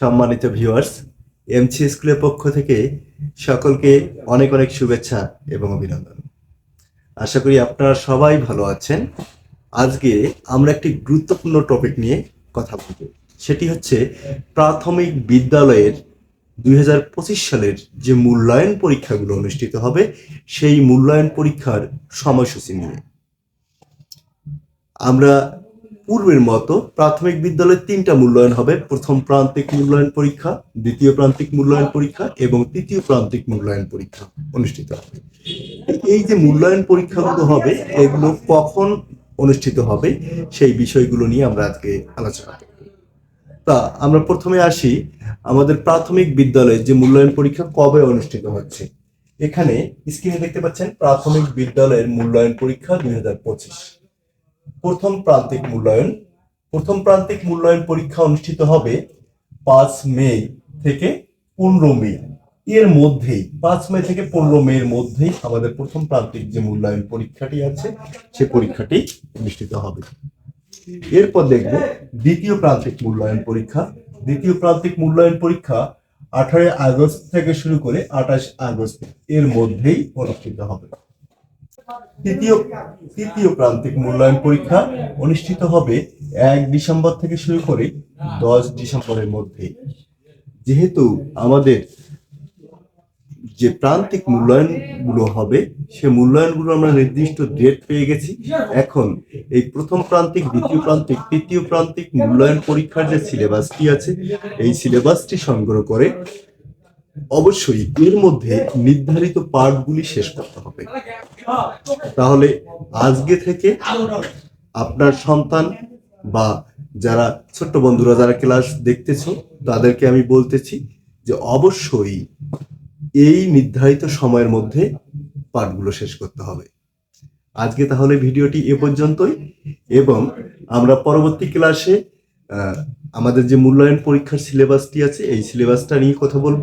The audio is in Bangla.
সম্মানিত ভিউয়ার্স এমসি স্কুলের পক্ষ থেকে সকলকে অনেক অনেক শুভেচ্ছা এবং অভিনন্দন। আশা করি আপনারা সবাই ভালো আছেন। আজকে আমরা একটি গুরুত্বপূর্ণ টপিক নিয়ে কথা বলব। সেটি হচ্ছে প্রাথমিক বিদ্যালয়ের দুই হাজার পঁচিশ সালের যে মূল্যায়ন পরীক্ষাগুলো অনুষ্ঠিত হবে, সেই মূল্যায়ন পরীক্ষার সময়সূচি নিয়ে। আমরা পূর্বের মতো প্রাথমিক বিদ্যালয়ের তিনটা মূল্যায়ন হবে। প্রথম প্রান্তিক মূল্যায়ন পরীক্ষা, দ্বিতীয় প্রান্তিক মূল্যায়ন পরীক্ষা এবং তৃতীয় প্রান্তিক মূল্যায়ন পরীক্ষা অনুষ্ঠিত হবে। এই যে মূল্যায়ন পরীক্ষাগুলো হবে, এগুলো কখন অনুষ্ঠিত হবে সেই বিষয়গুলো নিয়ে আমরা আজকে আলোচনা করব। তা আমরা প্রথমে আসি, আমাদের প্রাথমিক বিদ্যালয়ের যে মূল্যায়ন পরীক্ষা কবে অনুষ্ঠিত হচ্ছে। এখানে স্ক্রিনে দেখতে পাচ্ছেন প্রাথমিক বিদ্যালয়ের মূল্যায়ন পরীক্ষা দুই হাজার পঁচিশ। প্রথম প্রান্তিক মূল্যায়ন। প্রথম প্রান্তিক মূল্যায়ন পরীক্ষা অনুষ্ঠিত হবে পাঁচ মে থেকে পনেরো মে। এর মধ্যেই, পাঁচ মে থেকে পনেরো মে এর মধ্যেই আমাদের প্রথম প্রান্তিক যে মূল্যায়ন পরীক্ষাটি আছে, সে পরীক্ষাটি অনুষ্ঠিত হবে। এরপর দেখব দ্বিতীয় প্রান্তিক মূল্যায়ন পরীক্ষা। দ্বিতীয় প্রান্তিক মূল্যায়ন পরীক্ষা আঠারোই আগস্ট থেকে শুরু করে আঠাশ আগস্ট এর মধ্যেই অনুষ্ঠিত হবে। তৃতীয় তৃতীয় প্রান্তিক মূল্যায়ন পরীক্ষা অনুষ্ঠিত হবে এক ডিসেম্বর থেকে শুরু করে দশ ডিসেম্বরের মধ্যে। যেহেতু আমাদের যে প্রান্তিক মূল্যায়নগুলো হবে, সে মূল্যায়নগুলো আমরা নির্দিষ্ট ডেট পেয়ে গেছি। এখন এই প্রথম প্রান্তিক, দ্বিতীয় প্রান্তিক, তৃতীয় প্রান্তিক মূল্যায়ন পরীক্ষার যে সিলেবাসটি আছে, এই সিলেবাসটি সংগ্রহ করে অবশ্যই এর মধ্যে নির্ধারিত পার্টগুলি শেষ করতে হবে। তাহলে আজকে থেকে আপনার সন্তান বা যারা ছোট্ট বন্ধুরা যারা ক্লাস দেখতেছ, তাদেরকে আমি বলতেছি যে অবশ্যই এই নির্ধারিত সময়ের মধ্যে পাঠগুলো শেষ করতে হবে। আজকে তাহলে ভিডিওটি এ পর্যন্তই এবং আমরা পরবর্তী ক্লাসে আমাদের যে মূল্যায়ন পরীক্ষার সিলেবাসটি আছে, এই সিলেবাসটা নিয়ে কথা বলব।